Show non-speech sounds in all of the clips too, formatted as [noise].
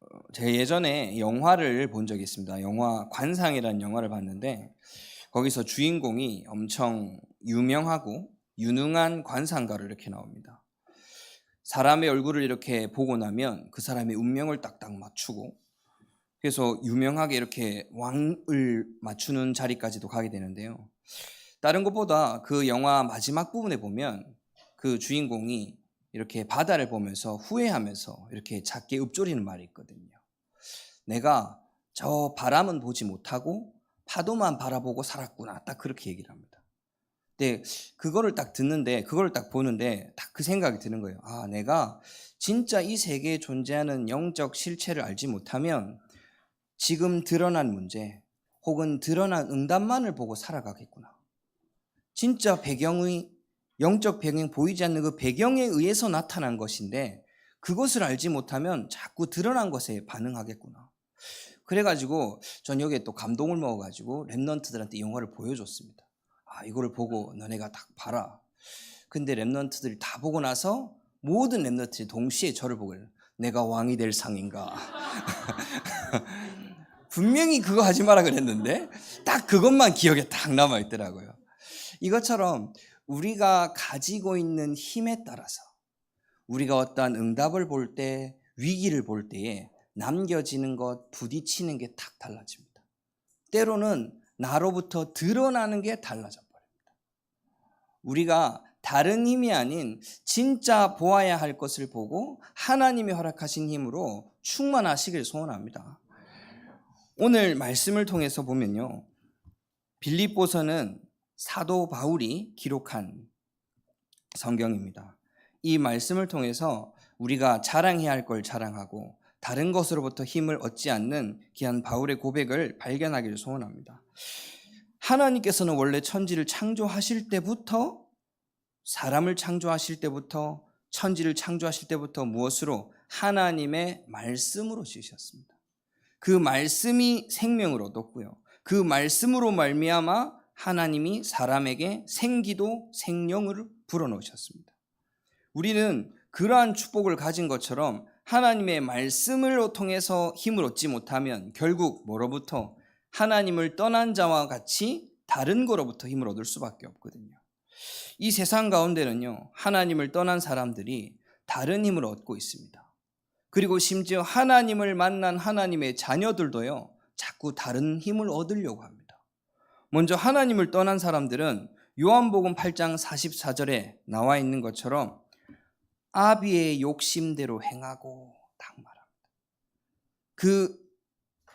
어, 제가 예전에 영화를 본 적이 있습니다. 영화 관상이라는 영화를 봤는데 거기서 주인공이 엄청 유명하고 유능한 관상가로 이렇게 나옵니다. 사람의 얼굴을 이렇게 보고 나면 그 사람의 운명을 딱딱 맞추고 그래서 유명하게 이렇게 왕을 맞추는 자리까지도 가게 되는데요. 다른 것보다 그 영화 마지막 부분에 보면 그 주인공이 이렇게 바다를 보면서 후회하면서 이렇게 작게 읊조리는 말이 있거든요. 내가 저 바람은 보지 못하고 파도만 바라보고 살았구나. 딱 그렇게 얘기를 합니다. 근데 그거를 딱 듣는데, 그걸 딱 보는데 딱 그 생각이 드는 거예요. 아, 내가 진짜 이 세계에 존재하는 영적 실체를 알지 못하면 지금 드러난 문제 혹은 드러난 응답만을 보고 살아가겠구나. 진짜 배경의 영적 배경 보이지 않는 그 배경에 의해서 나타난 것인데 그것을 알지 못하면 자꾸 드러난 것에 반응하겠구나. 그래가지고 전 여기에 또 감동을 먹어가지고 랩런트들한테 이 영화를 보여줬습니다. 아 이거를 보고 너네가 딱 봐라. 근데 랩런트들이 다 보고 나서 모든 랩런트들이 동시에 저를 보고. 내가 왕이 될 상인가. [laughs] 분명히 그거 하지 마라 그랬는데 딱 그것만 기억에 딱 남아 있더라고요. 이것처럼 우리가 가지고 있는 힘에 따라서 우리가 어떠한 응답을 볼 때, 위기를 볼 때에 남겨지는 것, 부딪히는 게 탁 달라집니다. 때로는 나로부터 드러나는 게 달라져 버립니다. 우리가 다른 힘이 아닌 진짜 보아야 할 것을 보고 하나님이 허락하신 힘으로 충만하시길 소원합니다. 오늘 말씀을 통해서 보면요. 빌립보서는 사도 바울이 기록한 성경입니다. 이 말씀을 통해서 우리가 자랑해야 할 걸 자랑하고 다른 것으로부터 힘을 얻지 않는 귀한 바울의 고백을 발견하기를 소원합니다. 하나님께서는 원래 천지를 창조하실 때부터 사람을 창조하실 때부터 천지를 창조하실 때부터 무엇으로 하나님의 말씀으로 지으셨습니다. 그 말씀이 생명을 얻었고요. 그 말씀으로 말미암아 하나님이 사람에게 생기도 생명을 불어넣으셨습니다. 우리는 그러한 축복을 가진 것처럼 하나님의 말씀을 통해서 힘을 얻지 못하면 결국 뭐로부터 하나님을 떠난 자와 같이 다른 거로부터 힘을 얻을 수밖에 없거든요. 이 세상 가운데는요, 하나님을 떠난 사람들이 다른 힘을 얻고 있습니다. 그리고 심지어 하나님을 만난 하나님의 자녀들도요, 자꾸 다른 힘을 얻으려고 합니다. 먼저 하나님을 떠난 사람들은 요한복음 8장 44절에 나와 있는 것처럼 아비의 욕심대로 행하고 딱 말합니다. 그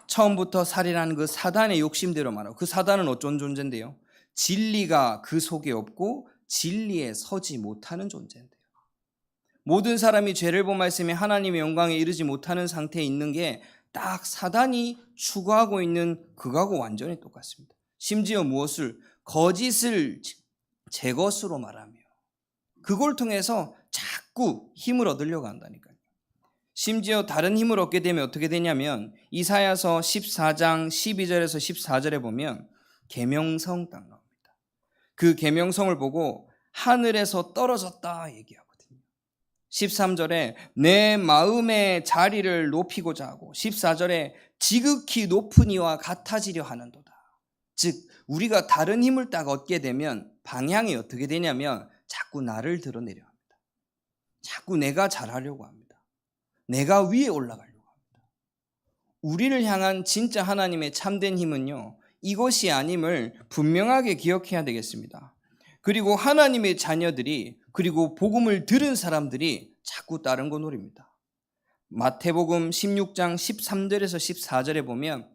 처음부터 살인한 그 사단의 욕심대로 말하고 그 사단은 어쩐 존재인데요? 진리가 그 속에 없고 진리에 서지 못하는 존재인데요. 모든 사람이 죄를 범하였으며 하나님의 영광에 이르지 못하는 상태에 있는 게 딱 사단이 추구하고 있는 그거하고 완전히 똑같습니다. 심지어 무엇을 거짓을 제 것으로 말하며 그걸 통해서 자꾸 힘을 얻으려고 한다니까요. 심지어 다른 힘을 얻게 되면 어떻게 되냐면 이사야서 14장 12절에서 14절에 보면 계명성 딱 나옵니다. 그 계명성을 보고 하늘에서 떨어졌다 얘기하거든요. 13절에 내 마음의 자리를 높이고자 하고 14절에 지극히 높은 이와 같아지려 하는도다. 즉 우리가 다른 힘을 딱 얻게 되면 방향이 어떻게 되냐면 자꾸 나를 드러내려 합니다. 자꾸 내가 잘하려고 합니다. 내가 위에 올라가려고 합니다. 우리를 향한 진짜 하나님의 참된 힘은요. 이것이 아님을 분명하게 기억해야 되겠습니다. 그리고 하나님의 자녀들이 그리고 복음을 들은 사람들이 자꾸 다른 거 노립니다. 마태복음 16장 13절에서 14절에 보면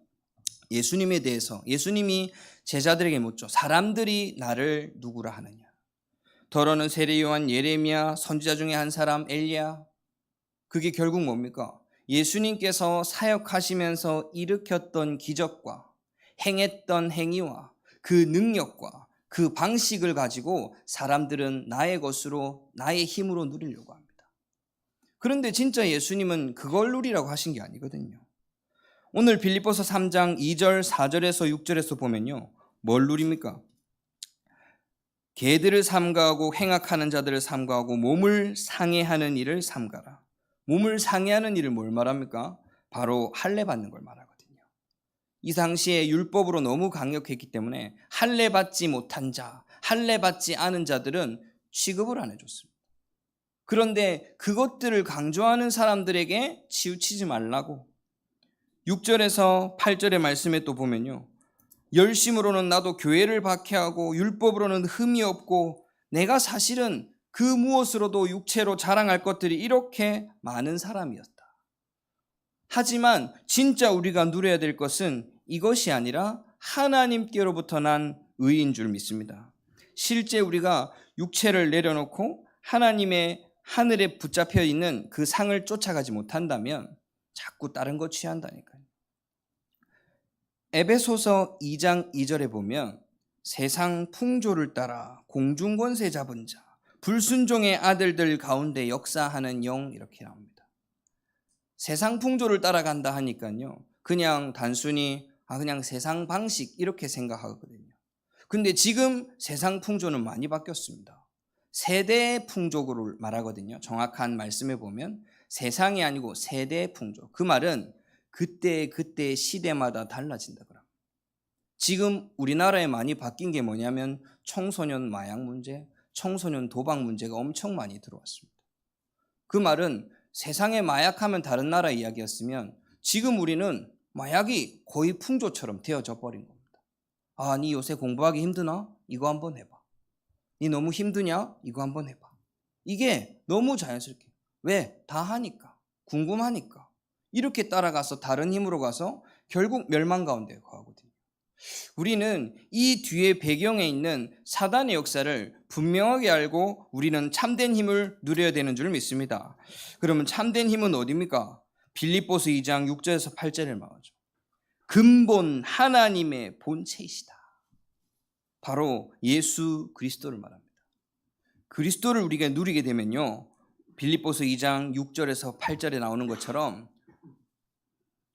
예수님에 대해서 예수님이 제자들에게 묻죠. 사람들이 나를 누구라 하느냐? 더러는 세례 요한 예레미야 선지자 중에 한 사람 엘리야. 그게 결국 뭡니까? 예수님께서 사역하시면서 일으켰던 기적과 행했던 행위와 그 능력과 그 방식을 가지고 사람들은 나의 것으로 나의 힘으로 누리려고 합니다. 그런데 진짜 예수님은 그걸 누리라고 하신 게 아니거든요. 오늘 빌립보서 3장 2절, 4절에서 6절에서 보면요. 뭘 누립니까? 개들을 삼가하고 행악하는 자들을 삼가하고 몸을 상해하는 일을 삼가라. 몸을 상해하는 일을 뭘 말합니까? 바로 할례 받는 걸 말하거든요. 이 당시에 율법으로 너무 강력했기 때문에 할례 받지 못한 자, 할례 받지 않은 자들은 취급을 안 해줬습니다. 그런데 그것들을 강조하는 사람들에게 치우치지 말라고 6절에서 8절의 말씀에 또 보면요. 열심으로는 나도 교회를 박해하고 율법으로는 흠이 없고 내가 사실은 그 무엇으로도 육체로 자랑할 것들이 이렇게 많은 사람이었다. 하지만 진짜 우리가 누려야 될 것은 이것이 아니라 하나님께로부터 난 의인 줄 믿습니다. 실제 우리가 육체를 내려놓고 하나님의 하늘에 붙잡혀 있는 그 상을 쫓아가지 못한다면 자꾸 다른 거 취한다니까요. 에베소서 2장 2절에 보면 세상 풍조를 따라 공중 권세 잡은 자, 불순종의 아들들 가운데 역사하는 영 이렇게 나옵니다. 세상 풍조를 따라간다 하니까요. 그냥 단순히 아 그냥 세상 방식 이렇게 생각하거든요. 근데 지금 세상 풍조는 많이 바뀌었습니다. 세대의 풍조를 말하거든요. 정확한 말씀에 보면 세상이 아니고 세대의 풍조. 그 말은 그때 그때 시대마다 달라진다 그럽니다. 지금 우리나라에 많이 바뀐 게 뭐냐면 청소년 마약 문제, 청소년 도박 문제가 엄청 많이 들어왔습니다. 그 말은 세상에 마약하면 다른 나라 이야기였으면 지금 우리는 마약이 거의 풍조처럼 되어져 버린 겁니다. 아, 니 요새 공부하기 힘드나? 이거 한번 해봐. 니 너무 힘드냐? 이거 한번 해봐. 이게 너무 자연스럽게. 왜? 다 하니까. 궁금하니까. 이렇게 따라가서 다른 힘으로 가서 결국 멸망 가운데 가거든요. 우리는 이 뒤에 배경에 있는 사단의 역사를 분명하게 알고 우리는 참된 힘을 누려야 되는 줄 믿습니다. 그러면 참된 힘은 어디입니까? 빌립보스 2장 6절에서 8절을 말하죠. 근본 하나님의 본체이시다. 바로 예수 그리스도를 말합니다. 그리스도를 우리가 누리게 되면요. 빌립보스 2장 6절에서 8절에 나오는 것처럼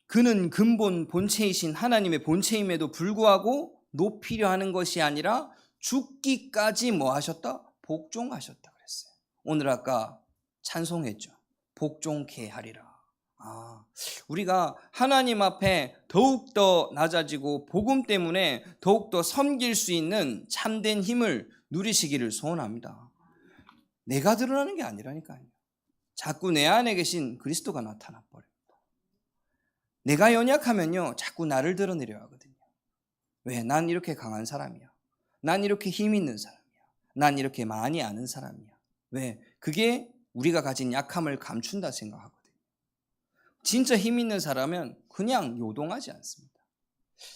그는 근본 본체이신 하나님의 본체임에도 불구하고 높이려 하는 것이 아니라 죽기까지 뭐 하셨다? 복종하셨다 그랬어요. 오늘 아까 찬송했죠. 복종케 하리라. 아, 우리가 하나님 앞에 더욱더 낮아지고 복음 때문에 더욱더 섬길 수 있는 참된 힘을 누리시기를 소원합니다. 내가 드러나는 게 아니라니까요. 자꾸 내 안에 계신 그리스도가 나타나 버려요. 내가 연약하면요, 자꾸 나를 드러내려 하거든요. 왜? 난 이렇게 강한 사람이야. 난 이렇게 힘 있는 사람이야. 난 이렇게 많이 아는 사람이야. 왜? 그게 우리가 가진 약함을 감춘다 생각하거든요. 진짜 힘 있는 사람은 그냥 요동하지 않습니다.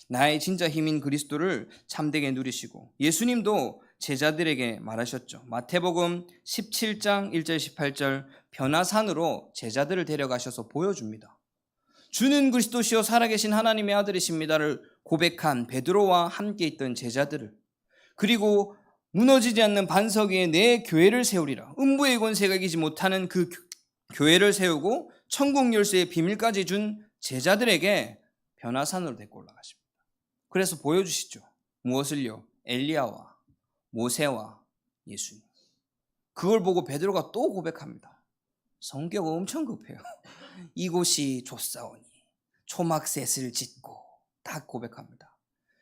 나의 진짜 힘인 그리스도를 참되게 누리시고 예수님도 제자들에게 말하셨죠. 마태복음 17장 1절 18절 변화산으로 제자들을 데려가셔서 보여줍니다. 주는 그리스도시요 살아계신 하나님의 아들이십니다를 고백한 베드로와 함께 있던 제자들을 그리고 무너지지 않는 반석 위에 내 교회를 세우리라. 음부의 권세가 이기지 못하는 그 교회를 세우고 천국 열쇠의 비밀까지 준 제자들에게 변화산으로 데리고 올라가십니다. 그래서 보여주시죠. 무엇을요? 엘리야와 모세와 예수님. 그걸 보고 베드로가 또 고백합니다. 성격 엄청 급해요. 이곳이 좋사오니 초막셋을 짓고 딱 고백합니다.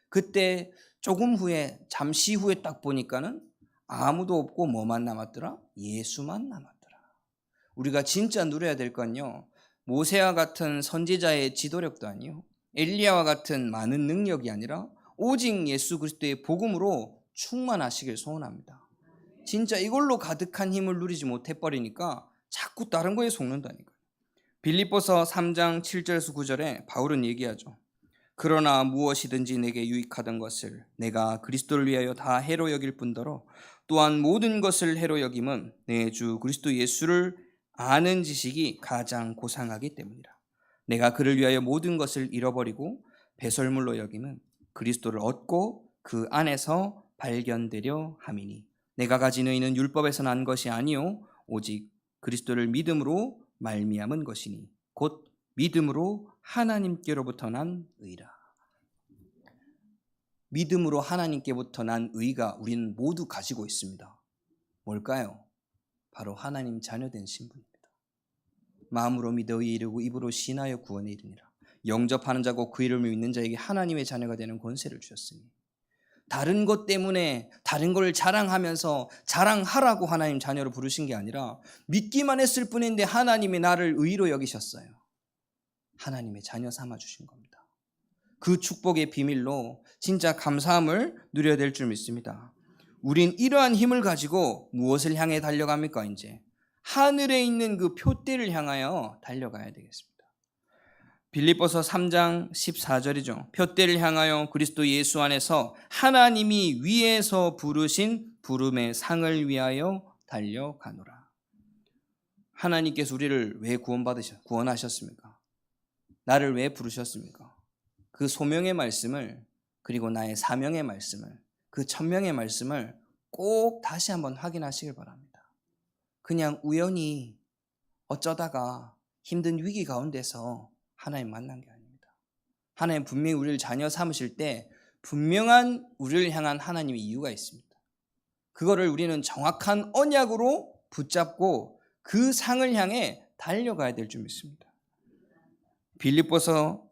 그때 조금 후에 잠시 후에 딱 보니까는 아무도 없고 뭐만 남았더라? 예수만 남았더라. 우리가 진짜 누려야 될 건요. 모세와 같은 선지자의 지도력도 아니요. 엘리야와 같은 많은 능력이 아니라 오직 예수 그리스도의 복음으로 충만하시길 소원합니다. 진짜 이걸로 가득한 힘을 누리지 못해 버리니까 자꾸 다른 거에 속는다니까. 빌립보서 3장 7절에서 9절에 바울은 얘기하죠. 그러나 무엇이든지 내게 유익하던 것을 내가 그리스도를 위하여 다 해로 여길 뿐더러 또한 모든 것을 해로 여김은 내 주 그리스도 예수를 아는 지식이 가장 고상하기 때문이라. 내가 그를 위하여 모든 것을 잃어버리고 배설물로 여김은 그리스도를 얻고 그 안에서 발견되려 함이니 내가 가진 의는 율법에서 난 것이 아니요 오직 그리스도를 믿음으로 말미암은 것이니 곧 믿음으로 하나님께로부터 난 의라. 믿음으로 하나님께부터 난 의가 우리는 모두 가지고 있습니다. 뭘까요? 바로 하나님 자녀된 신분입니다. 마음으로 믿어 이르고 입으로 신하여 구원에 이르니라. 영접하는 자고 그 이름을 믿는 자에게 하나님의 자녀가 되는 권세를 주셨으니 다른 것 때문에 다른 걸 자랑하면서 자랑하라고 하나님 자녀로 부르신 게 아니라 믿기만 했을 뿐인데 하나님이 나를 의로 여기셨어요. 하나님의 자녀 삼아 주신 겁니다. 그 축복의 비밀로 진짜 감사함을 누려야 될 줄 믿습니다. 우린 이러한 힘을 가지고 무엇을 향해 달려갑니까, 이제? 하늘에 있는 그 표대를 향하여 달려가야 되겠습니다. 빌립보서 3장 14절이죠. 표대를 향하여 그리스도 예수 안에서 하나님이 위에서 부르신 부름의 상을 위하여 달려가노라. 하나님께서 우리를 왜 구원받으셨, 구원하셨습니까? 나를 왜 부르셨습니까? 그 소명의 말씀을 그리고 나의 사명의 말씀을 그 천명의 말씀을 꼭 다시 한번 확인하시길 바랍니다. 그냥 우연히 어쩌다가 힘든 위기 가운데서 하나님 만난 게 아닙니다. 하나님 분명히 우리를 자녀 삼으실 때 분명한 우리를 향한 하나님의 이유가 있습니다. 그거를 우리는 정확한 언약으로 붙잡고 그 상을 향해 달려가야 될 줄 믿습니다. 빌립보서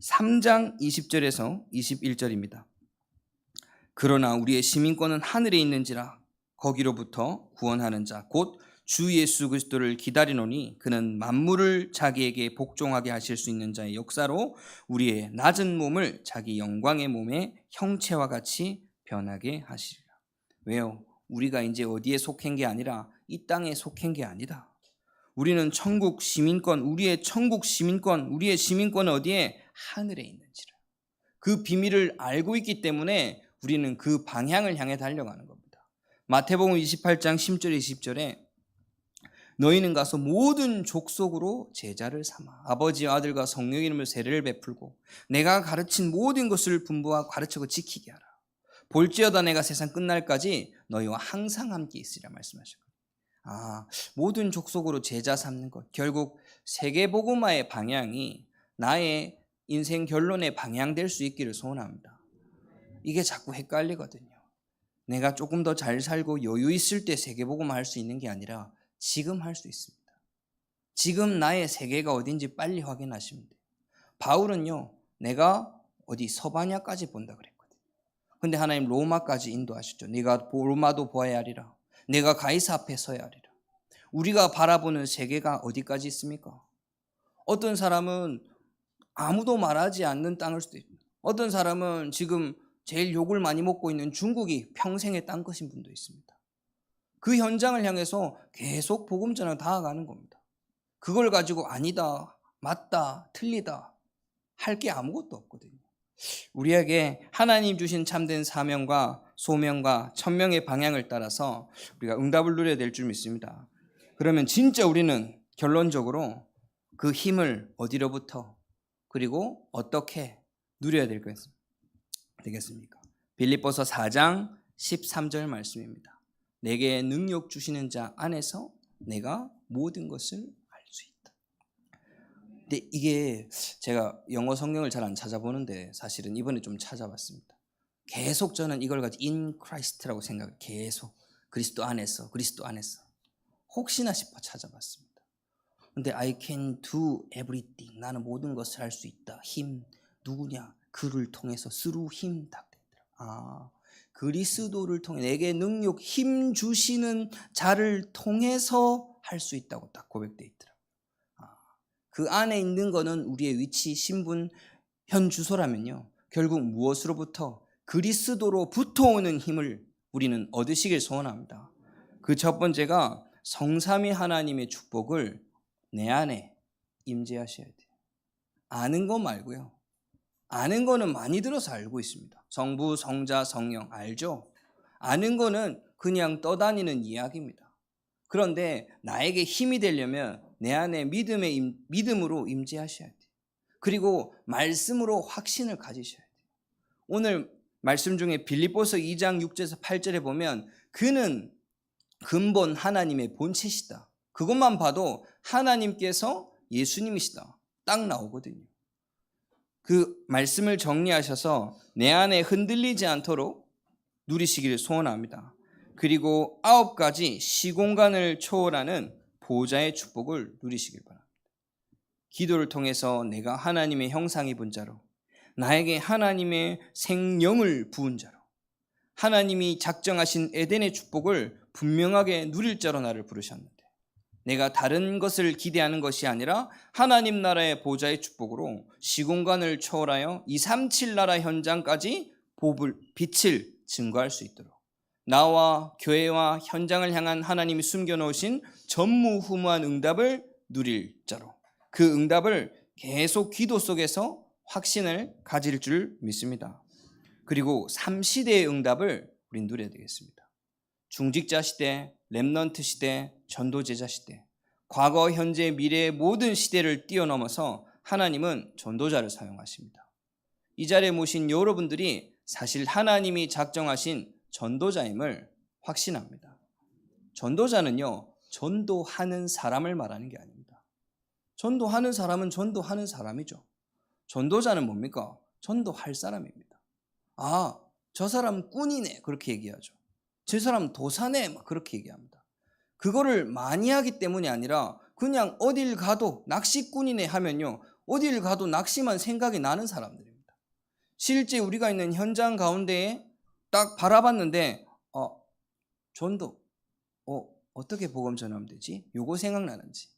3장 20절에서 21절입니다. 그러나 우리의 시민권은 하늘에 있는지라 거기로부터 구원하는 자 곧 주 예수 그리스도를 기다리노니 그는 만물을 자기에게 복종하게 하실 수 있는 자의 역사로 우리의 낮은 몸을 자기 영광의 몸의 형체와 같이 변하게 하시리라. 왜요? 우리가 이제 어디에 속한 게 아니라 이 땅에 속한 게 아니다. 우리는 천국 시민권, 우리의 천국 시민권, 우리의 시민권은 어디에 하늘에 있는지라. 그 비밀을 알고 있기 때문에 우리는 그 방향을 향해 달려가는 겁니다. 마태복음 28장 10절 20절에 너희는 가서 모든 족속으로 제자를 삼아 아버지와 아들과 성령의 이름을 세례를 베풀고 내가 가르친 모든 것을 분부하고 가르치고 지키게 하라. 볼지어다 내가 세상 끝날까지 너희와 항상 함께 있으리라 말씀하셨거든요. 아, 모든 족속으로 제자 삼는 것. 결국 세계 복음화의 방향이 나의 인생 결론의 방향 될 수 있기를 소원합니다. 이게 자꾸 헷갈리거든요. 내가 조금 더 잘 살고 여유 있을 때 세계복음화 할 수 있는 게 아니라 지금 할 수 있습니다. 지금 나의 세계가 어딘지 빨리 확인하시면 돼요. 바울은요, 내가 어디 서바냐까지 본다 그랬거든요. 근데 하나님 로마까지 인도하셨죠. 네가 로마도 보아야 하리라. 내가 가이사 앞에 서야 하리라. 우리가 바라보는 세계가 어디까지 있습니까? 어떤 사람은 아무도 말하지 않는 땅일 수도 있습니다. 어떤 사람은 지금 제일 욕을 많이 먹고 있는 중국이 평생의 땅 것인 분도 있습니다. 그 현장을 향해서 계속 복음 전을 다가가는 겁니다. 그걸 가지고 아니다, 맞다, 틀리다 할 게 아무것도 없거든요. 우리에게 하나님 주신 참된 사명과 소명과 천명의 방향을 따라서 우리가 응답을 누려야 될 줄 믿습니다. 그러면 진짜 우리는 결론적으로 그 힘을 어디로부터 그리고 어떻게 누려야 될 것 되겠습니까? 빌립보서 4장 13절 말씀입니다. 내게 능력 주시는 자 안에서 내가 모든 것을 알 수 있다. 근데 이게 제가 영어 성경을 잘 안 찾아보는데 사실은 이번에 좀 찾아봤습니다. 계속 저는 이걸 가지고 in Christ라고 생각을 계속 그리스도 안에서 그리스도 안에서 혹시나 싶어 찾아봤습니다. 근데 I can do everything 나는 모든 것을 할 수 있다. 힘 누구냐? 그를 통해서 through him 딱 되더라. 아 그리스도를 통해 내게 능력, 힘 주시는 자를 통해서 할 수 있다고 딱 고백되어 있더라고요. 아, 그 안에 있는 거는 우리의 위치, 신분, 현 주소라면요. 결국 무엇으로부터 그리스도로부터 오는 힘을 우리는 얻으시길 소원합니다. 그 첫 번째가 성삼위 하나님의 축복을 내 안에 임재하셔야 돼요. 아는 거 말고요. 아는 거는 많이 들어서 알고 있습니다. 성부, 성자, 성령 알죠? 아는 거는 그냥 떠다니는 이야기입니다. 그런데 나에게 힘이 되려면 내 안에 믿음의 임, 믿음으로 임재하셔야 돼요. 그리고 말씀으로 확신을 가지셔야 돼요. 오늘 말씀 중에 빌립보서 2장 6절에서 8절에 보면 그는 근본 하나님의 본체시다. 그것만 봐도 하나님께서 예수님이시다. 딱 나오거든요. 그 말씀을 정리하셔서 내 안에 흔들리지 않도록 누리시기를 소원합니다. 그리고 아홉 가지 시공간을 초월하는 보좌의 축복을 누리시길 바랍니다. 기도를 통해서 내가 하나님의 형상 입은 자로 나에게 하나님의 생명을 부은 자로 하나님이 작정하신 에덴의 축복을 분명하게 누릴 자로 나를 부르셨는데 내가 다른 것을 기대하는 것이 아니라 하나님 나라의 보좌의 축복으로 시공간을 초월하여 237 나라 현장까지 보불 빛을 증거할 수 있도록 나와 교회와 현장을 향한 하나님이 숨겨놓으신 전무후무한 응답을 누릴 자로 그 응답을 계속 기도 속에서 확신을 가질 줄 믿습니다. 그리고 3시대의 응답을 우린 누려야 되겠습니다. 중직자 시대, 렘넌트 시대, 전도제자 시대, 과거, 현재, 미래의 모든 시대를 뛰어넘어서 하나님은 전도자를 사용하십니다. 이 자리에 모신 여러분들이 사실 하나님이 작정하신 전도자임을 확신합니다. 전도자는요, 전도하는 사람을 말하는 게 아닙니다. 전도하는 사람은 전도하는 사람이죠. 전도자는 뭡니까? 전도할 사람입니다. 아, 저 사람 꾼이네. 그렇게 얘기하죠. 저 사람. 막 그렇게 얘기합니다. 그거를 많이 하기 때문이 아니라 그냥 어딜 가도 낚시꾼이네 하면요. 어딜 가도 낚시만 생각이 나는 사람들입니다. 실제 우리가 있는 현장 가운데에 딱 바라봤는데, 어, 전도, 어, 어떻게 복음 전하면 되지? 요거 생각나는지.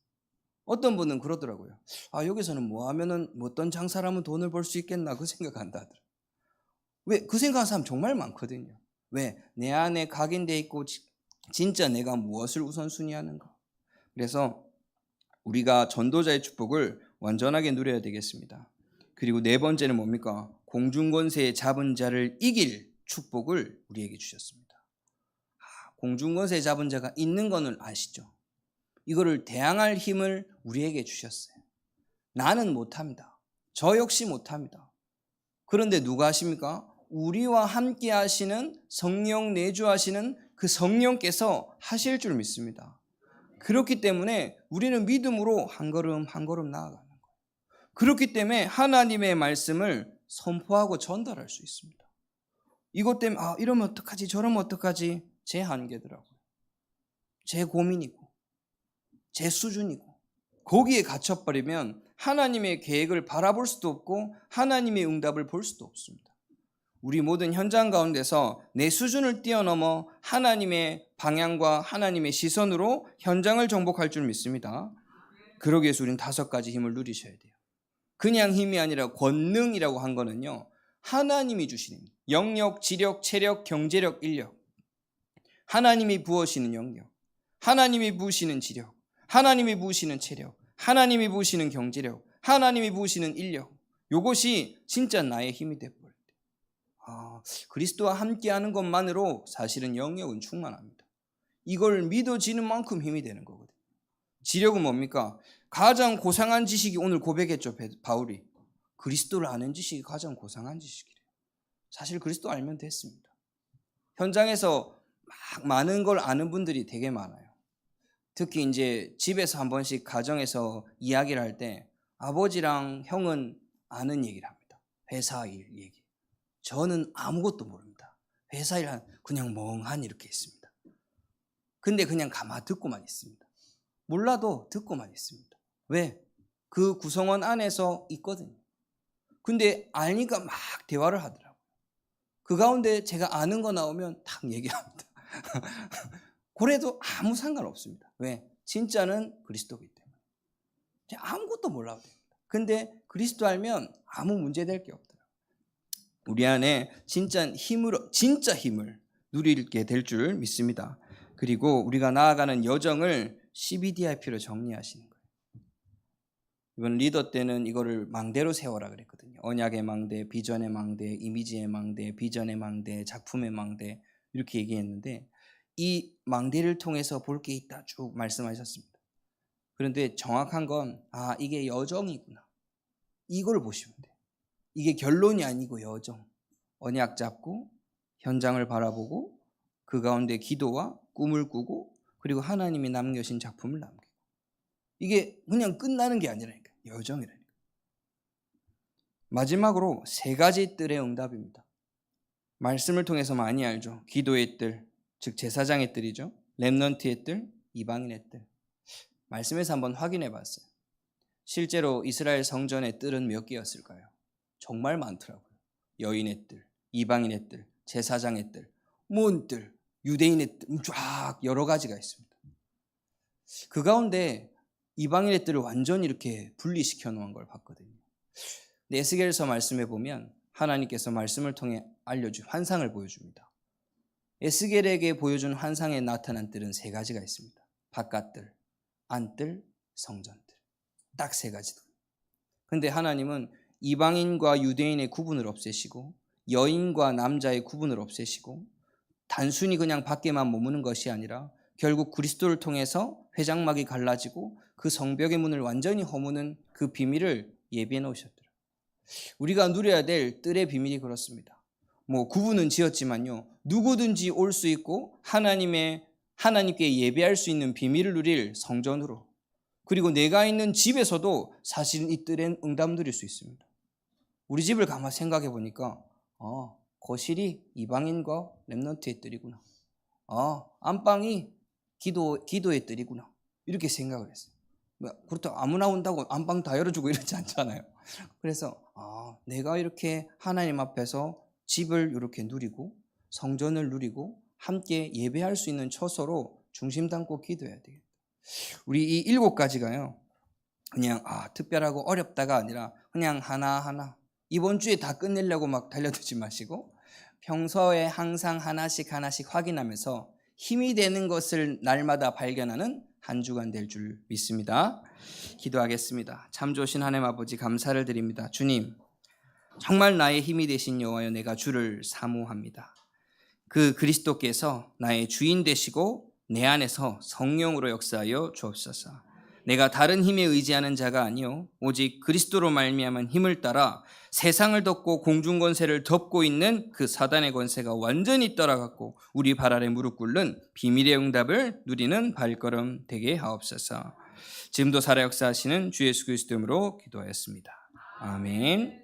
어떤 분은 그러더라고요. 아, 여기서는 뭐 하면은, 뭐 어떤 장사를 하면 돈을 벌 수 있겠나 그 생각한다 하더라. 왜? 그 생각하는 사람 정말 많거든요. 왜? 내 안에 각인돼 있고, 지- 진짜 내가 무엇을 우선순위 하는가. 그래서 우리가 전도자의 축복을 완전하게 누려야 되겠습니다. 그리고 네 번째는 뭡니까? 공중권세의 잡은 자를 이길 축복을 우리에게 주셨습니다. 아, 공중권세 잡은 자가 있는 거는 아시죠? 이거를 대항할 힘을 우리에게 주셨어요. 나는 못합니다. 저 역시 못합니다. 그런데 누가 하십니까? 우리와 함께 하시는 성령 내주하시는 그 성령께서 하실 줄 믿습니다. 그렇기 때문에 우리는 믿음으로 한 걸음 한 걸음 나아가는 거예요. 그렇기 때문에 하나님의 말씀을 선포하고 전달할 수 있습니다. 이것 때문에 아 이러면 어떡하지 저러면 어떡하지 제 한계더라고요. 제 고민이고 제 수준이고 거기에 갇혀버리면 하나님의 계획을 바라볼 수도 없고 하나님의 응답을 볼 수도 없습니다. 우리 모든 현장 가운데서 내 수준을 뛰어넘어 하나님의 방향과 하나님의 시선으로 현장을 정복할 줄 믿습니다. 그러기 위해서 우리는 다섯 가지 힘을 누리셔야 돼요. 그냥 힘이 아니라 권능이라고 한 거는요. 하나님이 주시는 힘. 영역, 지력, 체력, 경제력, 인력. 하나님이 부으시는 영역. 하나님이 부으시는 지력. 하나님이 부으시는 체력. 하나님이 부으시는 경제력. 하나님이 부으시는 인력. 요것이 진짜 나의 힘이 돼버려요. 아, 그리스도와 함께하는 것만으로 사실은 영역은 충만합니다. 이걸 믿어지는 만큼 힘이 되는 거거든요. 지력은 뭡니까? 가장 고상한 지식이 오늘 고백했죠 바울이. 그리스도를 아는 지식이 가장 고상한 지식이래요. 사실 그리스도 알면 됐습니다. 현장에서 막 많은 걸 아는 분들이 되게 많아요. 특히 이제 집에서 한 번씩 가정에서 이야기를 할 때 아버지랑 형은 아는 얘기를 합니다. 회사 일 얘기. 저는 아무것도 모릅니다. 회사 일한 그냥 멍하니 이렇게 있습니다. 근데 그냥 가만 듣고만 있습니다. 몰라도 듣고만 있습니다. 왜? 그 구성원 안에서 있거든요. 근데 알니까 막 대화를 하더라고요. 그 가운데 제가 아는 거 나오면 탁 얘기합니다. [laughs] 그래도 아무 상관없습니다. 왜? 진짜는 그리스도기 때문에. 아무것도 몰라도 됩니다. 근데 그리스도 알면 아무 문제 될 게 없더라고요. 우리 안에 진짜 힘으로, 진짜 힘을 누리게 될 줄 믿습니다. 그리고 우리가 나아가는 여정을 CBDIP로 정리하시는 거예요. 이번 리더 때는 이거를 망대로 세워라 그랬거든요. 언약의 망대, 비전의 망대, 이미지의 망대, 비전의 망대, 작품의 망대 이렇게 얘기했는데 이 망대를 통해서 볼 게 있다 쭉 말씀하셨습니다. 그런데 정확한 건 아, 이게 여정이구나. 이걸 보시면 돼요. 이게 결론이 아니고 여정. 언약 잡고 현장을 바라보고 그 가운데 기도와 꿈을 꾸고 그리고 하나님이 남겨신 작품을 남기고 이게 그냥 끝나는 게 아니라니까 여정이라니까. 마지막으로 세 가지 뜰의 응답입니다. 말씀을 통해서 많이 알죠. 기도의 뜰, 즉 제사장의 뜰이죠. 렘넌트의 뜰, 이방인의 뜰. 말씀에서 한번 확인해 봤어요. 실제로 이스라엘 성전의 뜰은 몇 개였을까요? 정말 많더라고요. 여인의 뜰, 이방인의 뜰, 제사장의 뜰, 모은 뜰, 유대인의 뜰, 쫙 여러 가지가 있습니다. 그 가운데 이방인의 뜰을 완전히 이렇게 분리시켜 놓은 걸 봤거든요. 에스겔서 말씀해 보면 하나님께서 말씀을 통해 알려준 환상을 보여줍니다. 에스겔에게 보여준 환상에 나타난 뜰은 세 가지가 있습니다. 바깥뜰, 안뜰, 성전뜰. 딱 세 가지. 근데 하나님은 이방인과 유대인의 구분을 없애시고 여인과 남자의 구분을 없애시고 단순히 그냥 밖에만 머무는 것이 아니라 결국 그리스도를 통해서 회장막이 갈라지고 그 성벽의 문을 완전히 허무는 그 비밀을 예비해 놓으셨더라. 우리가 누려야 될 뜰의 비밀이 그렇습니다. 뭐 구분은 지었지만요. 누구든지 올 수 있고 하나님의 하나님께 예배할 수 있는 비밀을 누릴 성전으로 그리고 내가 있는 집에서도 사실은 이 뜰엔 응답 누릴 수 있습니다. 우리 집을 가만 생각해 보니까 아, 거실이 이방인과 렘넌트의 뜰이구나. 아, 안방이 기도 기도의 뜰이구나. 이렇게 생각을 했어요. 뭐, 그렇다고 아무나 온다고 안방 다 열어주고 [laughs] 이러지 않잖아요. 그래서 아, 내가 이렇게 하나님 앞에서 집을 이렇게 누리고 성전을 누리고 함께 예배할 수 있는 처소로 중심 담고 기도해야 되겠다. 우리 이 일곱 가지가요. 그냥 아, 특별하고 어렵다가 아니라 그냥 하나하나 이번 주에 다 끝내려고 막 달려들지 마시고 평소에 항상 하나씩 하나씩 확인하면서 힘이 되는 것을 날마다 발견하는 한 주간 될 줄 믿습니다. 기도하겠습니다. 참 좋으신 하나님 아버지 감사를 드립니다. 주님, 정말 나의 힘이 되신 여호와여 내가 주를 사모합니다. 그 그리스도께서 나의 주인 되시고 내 안에서 성령으로 역사하여 주옵소서. 내가 다른 힘에 의지하는 자가 아니요 오직 그리스도로 말미암은 힘을 따라 세상을 덮고 공중 권세를 덮고 있는 그 사단의 권세가 완전히 떠나갔고 우리 발 아래 무릎 꿇는 비밀의 응답을 누리는 발걸음 되게 하옵소서. 지금도 살아 역사하시는 주 예수 그리스도 이름으로 기도하였습니다. 아멘.